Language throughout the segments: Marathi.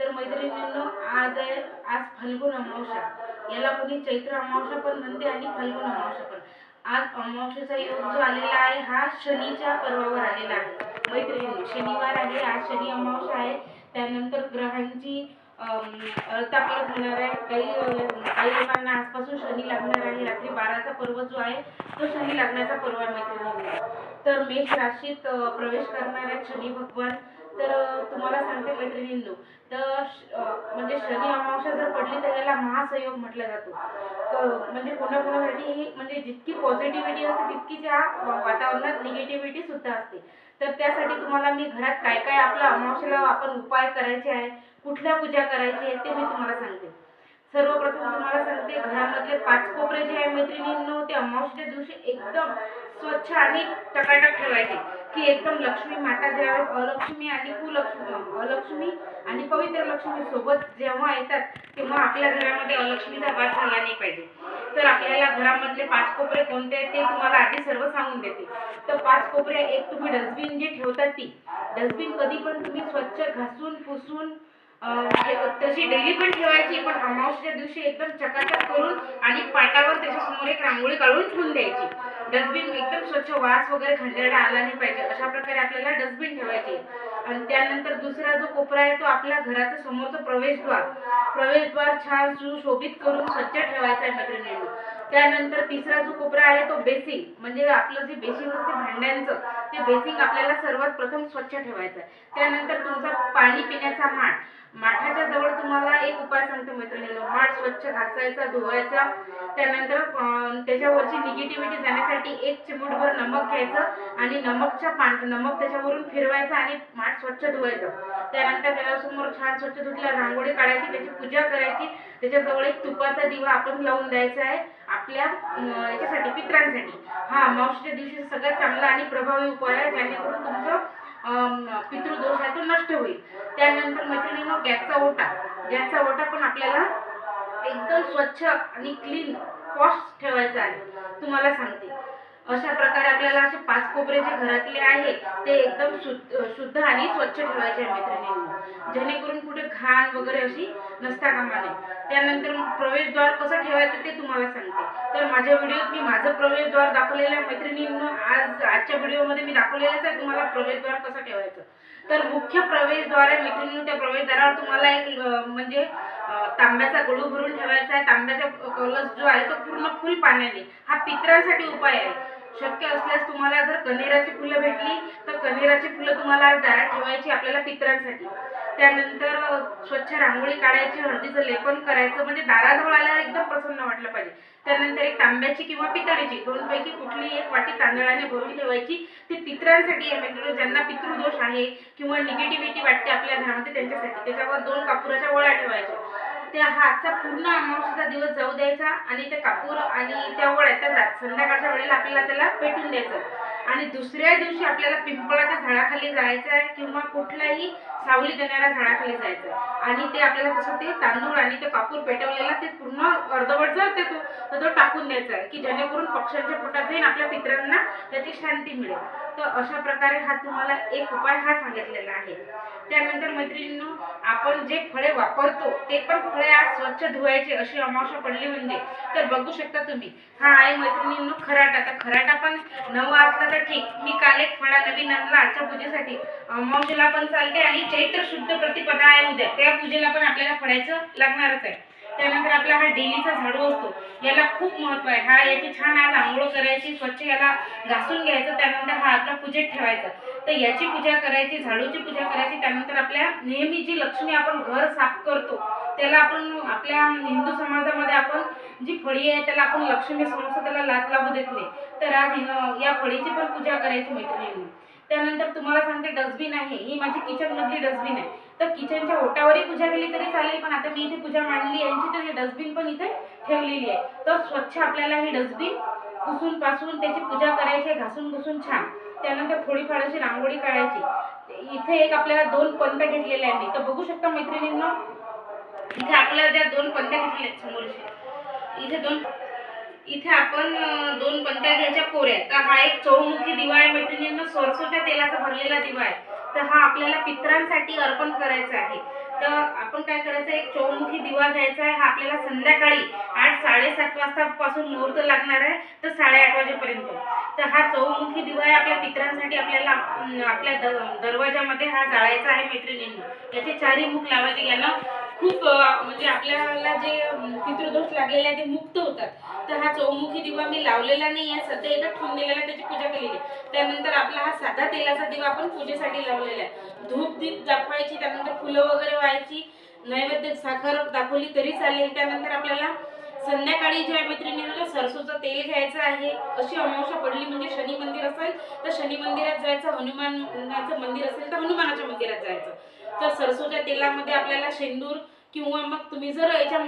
आज आहे आज फाल्गुन अमावस्या. याला कोणी चैत्र अमावस्या पण म्हणते आणि फाल्गुन अमावस्या पण. आज अमावस्येचा योग जो आलेला आहे हा शनीच्या पर्वावर आलेला आहे. मैत्रिणी शनिवार आहे आज शनी अमावस्या आहे. त्यानंतर ग्रहांची अम, होणार आहे. काही काही लोकांना आजपासून शनी लागणार आहे. रात्री बाराचा पर्व जो आहे तो शनी लागण्याचा पर्व आहे मैत्रिणींना. तर मेष राशीत प्रवेश करणार आहेत शनी भगवान. तर तुम्हाला सांगते मैत्रिणींनो तर म्हणजे शनी अमावस्या जर पडली तर याला महासंयोग म्हटला जातो. म्हणजे म्हणजे कोणाकोणासाठी ही म्हणजे जितकी पॉझिटिव्हिटी असते तितकीच या वातावरणात निगेटिव्हिटी सुद्धा असते. तर त्यासाठी तुम्हाला मी घरात काय काय आपल्या अमावस्याला आपण उपाय करायचे आहे कुठल्या पूजा करायची आहे ते मी तुम्हाला सांगते. सर्वप्रथम तुम्हाला सांगते घरामधले पाच कोपरे जे आहे मैत्रिणींनो ते अमावस्याच्या दिवशी एकदम स्वच्छ आणि टकाटक ठेवायचे. की एकदम लक्ष्मी माता ज्यावेळेस अलक्ष्मी आणि कुलक्ष्मी अलक्ष्मी आणि पवित्र लक्ष्मी सोबत जेव्हा येतात तेव्हा आपल्या घरामध्ये अलक्ष्मीचा वास झाला नाही पाहिजे. तर आपल्याला घरामधले पाच कोपरे कोणते आहेत ते तुम्हाला आधी सर्व सांगून देते. तर पाच कोपरे एक तुम्ही डस्टबिन जी ठेवतात ती डस्टबिन कधी पण तुम्ही स्वच्छ घासून पुसून तशी डेली पण ठेवायची पण अमावस्याच्या दिवशी एकदम चकाचक करून आणि पाटावर त्याच्यासमोर एक रांगोळी काढून ठेवून द्यायची. डस्टबिन एकदम स्वच्छ वास वगैरे खंडेरडा आला नाही पाहिजे अशा प्रकारे आपल्याला डस्टबिन ठेवायची. आणि त्यानंतर दुसरा जो कोपरा आहे तो आपल्या घराचा समोरचा प्रवेशद्वार. प्रवेशद्वार छान सुशोभित करून स्वच्छ ठेवायचा आहे मैत्रिणींनो त्यानंतर तिसरा जो कोपरा आहे तो बेसिंग. म्हणजे आपलं जे बेसिंग असते भांड्यांचं ते बेसिंग आपल्याला सर्वात प्रथम स्वच्छ ठेवायचं आहे. त्यानंतर तुमचा पाणी पिण्याचा माठ. माठाच्या जवळ तुम्हाला एक उपाय सांगते मैत्रिणींनो. माठ स्वच्छ घासायचा धुवायचा. त्यानंतर त्याच्यावरची निगेटिव्हिटी जाण्यासाठी एक चिमूटभर नमक घ्यायचं आणि नमकच्या पान नमक त्याच्यावरून फिरवायचं आणि माठ स्वच्छ धुवायचं. त्यानंतर त्याच्यासमोर छान स्वच्छ धुतल्या रांगोळी काढायची त्याची पूजा करायची. त्याच्याजवळ एक तुपाचा दिवा आपण लावून द्यायचा आहे आपल्या याच्यासाठी पित्रांसाठी. हा मावशीच्या दिवशी सगळ्यात चांगला आणि प्रभावी उपाय आहे जेणेकरून तुमचं पितृदोषातून आहे तो नष्ट होईल. त्यानंतर मैत्रिणींनो गॅसचा ओटा. गॅसचा ओटा पण आपल्याला एकदम स्वच्छ आणि क्लीन पॉश ठेवायचा आहे. तुम्हाला सांगते. अशा प्रकारे आपल्याला असे पाच कोपरे जे घरातले आहे ते एकदम शुद्ध शुद्ध आणि स्वच्छ ठेवायचे आहे मैत्रिणींनो जेणेकरून कुठे घाण वगैरे अशी नसता कामा नये. त्यानंतर प्रवेशद्वार कसं ठेवायचं ते तुम्हाला सांगते. तर माझ्या व्हिडिओत मी माझं प्रवेशद्वार दाखवलेलं आहे मैत्रिणींनो आज आजच्या व्हिडिओमध्ये मी दाखवलेलंच आहे तुम्हाला प्रवेशद्वार कसं ठेवायचं. तर मुख्य प्रवेशद्वार आहे मैत्रिणींनो त्या प्रवेशद्वारावर तुम्हाला एक म्हणजे तांब्याचा गळू भरून ठेवायचा आहे. तांब्याचा कलश जो आहे तो पूर्ण फुल पाण्याने. हा पितरांसाठी उपाय आहे. शक्य असल्यास तुम्हाला जर कनेराची फुलं भेटली तर कनेराची फुलं तुम्हाला दारात ठेवायची आपल्याला पितरांसाठी. त्यानंतर स्वच्छ रांगोळी काढायची हळदीचं लेपन करायचं म्हणजे दाराजवळ आल्यावर एकदम प्रसन्न वाटलं पाहिजे. त्यानंतर एक तांब्याची किंवा पितळीची दोनपैकी कुठली एक वाटी तांदळाने भरून ठेवायची. ती पितरांसाठी आहे म्हणजे ज्यांना पितृदोष आहे किंवा निगेटिव्हिटी वाटते आपल्या घरामध्ये त्यांच्यासाठी. त्याच्यावर दोन कापुराच्या वळ्या ठेवायच्या. त्या हातचा पूर्ण अमावस्येचा दिवस जाऊ द्यायचा आणि ते कापूर आणि त्या वळ्या त्या संध्याकाळच्या वेळेला आपल्याला त्याला पेटून द्यायचं. आणि दुसऱ्या दिवशी आपल्याला पिंपळाच्या झाडाखाली जायचं आहे किंवा कुठल्याही सावली देणाऱ्या झाडाखाली जायचं आणि ते आपल्याला तसं ते तांदूळ आणि ते कापूर पेटवलेला ते पूर्ण अर्धवट जर ते तो तो टाकून द्यायचा आहे. की जेणेकरून पक्ष्यांच्या पोटात जाईन आपल्या पित्रांना त्याची शांती मिळेल. तर अशा प्रकारे हा तुम्हाला एक उपाय हा सांगितलेला आहे. त्यानंतर मैत्रिणींनो आपण जे फळे वापरतो ते पण फळे आज स्वच्छ धुवायचे अशी अमावस्या पडली म्हणजे. तर बघू शकता तुम्ही हा आहे मैत्रिणींनो खराटा. तर खराटा पण नवा असला तर ठीक. मी काल एक फळा नवीन आणला आजच्या पूजेसाठी. अमावस्येला पण चालते आणि चैत्र शुद्ध प्रतिपदा आहे उद्या. त्या पूजेला पण आपल्याला फळायचं लागणारच आहे. त्यानंतर आपला हा डेलीचा झाडू असतो याला खूप महत्त्व आहे. हा याची छान आज आंघोळ करायची स्वच्छ याला घासून घ्यायचं त्यानंतर हा आपला पूजेत ठेवायचा. तर याची पूजा करायची झाडूची पूजा करायची त्यानंतर आपल्या नेहमी जी लक्ष्मी आपण घर साफ करतो त्याला आपण आपल्या हिंदू समाजामध्ये आपण जी फळी आहे त्याला आपण लक्ष्मी समोर त्याला लात लावू देत नाही. तर आज या फळीची पण पूजा करायची मैत्रिणींनी. त्यानंतर तुम्हाला सांगते डस्टबिन आहे. ही माझी किचन मधली डस्टबिन आहे. तर किचनच्या ओटावरही पूजा केली तरी चालेल पण आता मी इथे पूजा मांडली यांची तर हे डस्टबिन पण इथे ठेवलेली आहे. तर स्वच्छ आपल्याला ही डस्टबिन पुसून पासून त्याची पूजा करायची आहे, घासून घुसून छान. त्यानंतर थोडीफार अशी रांगोळी काढायची. इथे एक आपल्याला दोन पंत घेतलेले आहे मी तर बघू शकता मैत्रिणींना इथे आपल्याला ज्या दोन पंत्या घेतलेल्या आहेत समोरचे इथे दोन इथे आपण दोन पंत्या घ्यायच्या कोऱ्या तर हा एक चौमुखी दिवा आहे. मैत्रिणींना सरसोच्या तेलाचा भरलेला दिवा आहे. तर हा आपल्याला पित्रांसाठी अर्पण करायचा आहे. तर आपण काय करायचं एक चौमुखी दिवा घ्यायचा आहे. हा आपल्याला संध्याकाळी आठ साडेसात वाजतापासून मुहूर्त लागणार आहे. तर साडेआठ वाजेपर्यंत. तर हा चौमुखी दिवा आहे आपल्या पितरांसाठी. आपल्याला आपल्या द दरवाजामध्ये हा जाळायचा आहे मैत्रिणींना. याचे चारही मुख लावायचे. यानं खूप म्हणजे आपल्याला जे पितृदोष लागलेले आहे ते मुक्त होतात. तर हा चौमुखी दिवा मी लावलेला नाही आहे सध्या एकदा ठेवून दिलेला त्याची पूजा केलेली आहे. त्यानंतर आपला हा साधा तेलाचा दिवा आपण पूजेसाठी लावलेला आहे. धूप दीप दाखवायची त्यानंतर फुलं वगैरे व्हायची नैवेद्य साखर दाखवली तरी चालेल. त्यानंतर आपल्याला संध्याकाळी जे आहे मैत्रिणींना सरसोचं तेल घ्यायचं आहे अशी अमावस्या पडली म्हणजे शनी मंदिर असेल तर शनी मंदिरात जायचं हनुमानाचं मंदिर असेल तर हनुमानाच्या मंदिरात जायचं. तर सरसोच्या तेलामध्ये आपल्याला शेंदूर किंवा मग तुम्ही जर याच्या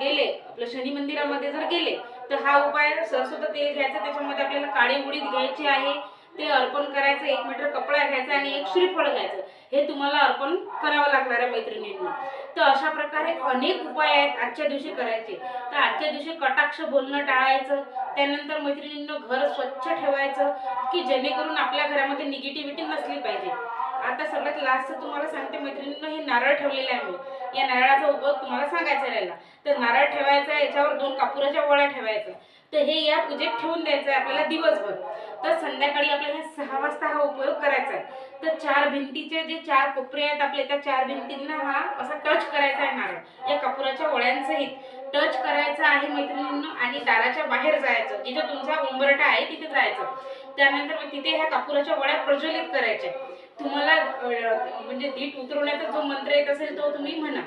गेले आपलं शनी मंदिरामध्ये जर गेले तर हा उपाय सरसोचं तेल घ्यायचं त्याच्यामध्ये आपल्याला काळी उडीद घ्यायची आहे ते अर्पण करायचं एक मीटर कपडा घ्यायचा आणि एक श्रीफळ घ्यायचं. हे तुम्हाला अर्पण करावं लागणार आहे मैत्रिणींना. तर अशा प्रकारे अनेक उपाय आहेत आजच्या दिवशी करायचे. तर आजच्या दिवशी कटाक्ष बोलणं टाळायचं त्यानंतर मैत्रिणींना घर स्वच्छ ठेवायचं की जेणेकरून आपल्या घरामध्ये निगेटिव्हिटी नसली पाहिजे. आता सगळ्यात लास्ट तुम्हाला सांगते मैत्रिणींना हे नारळ ठेवलेले आहे मी. या नारळाचा उपयोग तुम्हाला सांगायचा राहिला तर नारळ ठेवायचा याच्यावर दोन कापुराच्या वड्या ठेवायचा. तर हे या पूजेत ठेवून द्यायचं आहे आपल्याला दिवसभर. तर संध्याकाळी आपल्याला सहा वाजता हा उपयोग करायचा आहे. तर चार भिंतीचे जे चार कोपरे आहेत आपले त्या चार भिंतींना हा असा टच करायचा आहे नारळ. या कपुराच्या वड्यांसहित टच करायचा आहे मैत्रिणींना आणि दाराच्या बाहेर जायचं. जिथं तुमचा उंबरठा आहे तिथे जायचं. त्यानंतर तिथे ह्या कापुराच्या वड्या प्रज्वलित करायच्या. तुम्हाला म्हणजे दीप उतरवण्याचा जो मंत्र येत असेल तो तुम्ही म्हणा.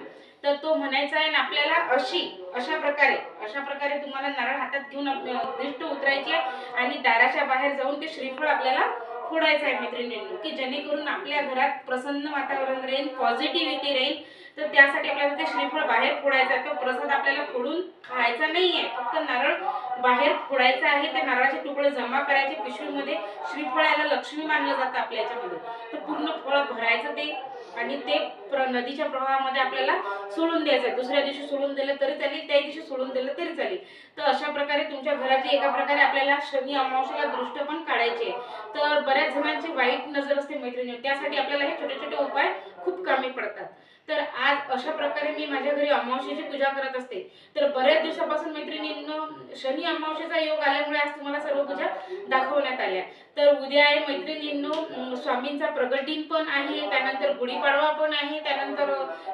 तर तो म्हणायचा आहे आणि आपल्याला अशी अशा प्रकारे अशा प्रकारे तुम्हाला नारळ हातात घेऊन आप- उतरायची आहे. आणि दाराच्या बाहेर जाऊन ते श्रीफळ आपल्याला फोडायचं आहे मैत्रिणींनी की जेणेकरून आपल्या घरात प्रसन्न वातावरण राहील पॉझिटिव्हिटी राहील तर त्यासाठी आपल्याला ते श्रीफळ बाहेर फोडायचं आहे. तो प्रसाद आपल्याला फोडून खायचा नाही आहे फक्त नारळ बाहेर फोडायचा आहे. त्या नारळाचे तुकडे जमा करायचे पिशवीमध्ये. श्रीफळाला लक्ष्मी मानलं जातं आपल्या याच्यामध्ये. तर पूर्ण फळ भरायचं ते आणि ते प्र नदीच्या प्रवाहामध्ये आपल्याला सोडून द्यायचं आहे. दुसऱ्या दिवशी सोडून दिलं तरी चालेल त्या दिवशी सोडून दिलं तरी चालेल. तर अशा प्रकारे तुमच्या घराची एका प्रकारे आपल्याला शनी अमावश्याला दृष्ट पण काढायची आहे. तर बऱ्याच जणांची वाईट नजर असते मैत्रिणी त्यासाठी आपल्याला हे छोटे छोटे उपाय खूप कमी पडतात. तर आज अशा प्रकारे मी माझ्या घरी अमावस्येची पूजा करत असते. तर बऱ्याच दिवसापासून मैत्रिणींनो शनी अमावस्येचा योग आल्यामुळे आज तुम्हाला सर्व पूजा दाखवण्यात आल्या. तर उद्या आहे मैत्रिणींनो स्वामींचा प्रगट दिन पण आहे त्यानंतर गुढीपाडवा पण आहे त्यानंतर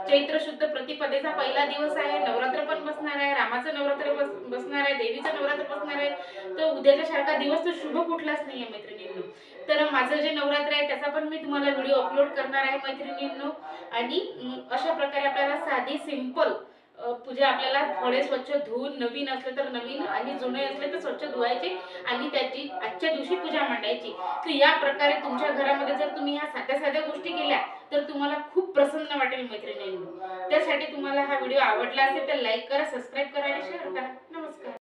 चैत्र शुद्ध प्रतिपदेचा पहिला दिवस आहे नवरात्र पण बसणार आहे रामाचं नवरात्र बस बसणार आहे देवीचं नवरात्र बसणार आहे. तर उद्याच्या सारखा दिवस तर शुभ कुठलाच नाही आहे मैत्रिणींनो. तर माझं जे नवरात्र आहे त्याचा पण मी तुम्हाला व्हिडिओ अपलोड करणार आहे मैत्रिणींनो. आणि अशा प्रकारे आपल्याला साधी सिंपल पूजा आपल्याला थोडे स्वच्छ धुवून नवीन असले तर नवीन आणि जुने असले तर स्वच्छ धुवायचे आणि त्याची आजच्या दिवशी पूजा मांडायची. तर या प्रकारे तुमच्या घरामध्ये जर तुम्ही ह्या साध्या साध्या गोष्टी केल्या तर तुम्हाला खूप प्रसन्न वाटेल मैत्रिणींनी. त्यासाठी तुम्हाला हा व्हिडिओ आवडला असेल तर लाईक करा सबस्क्राईब करा आणि शेअर करा.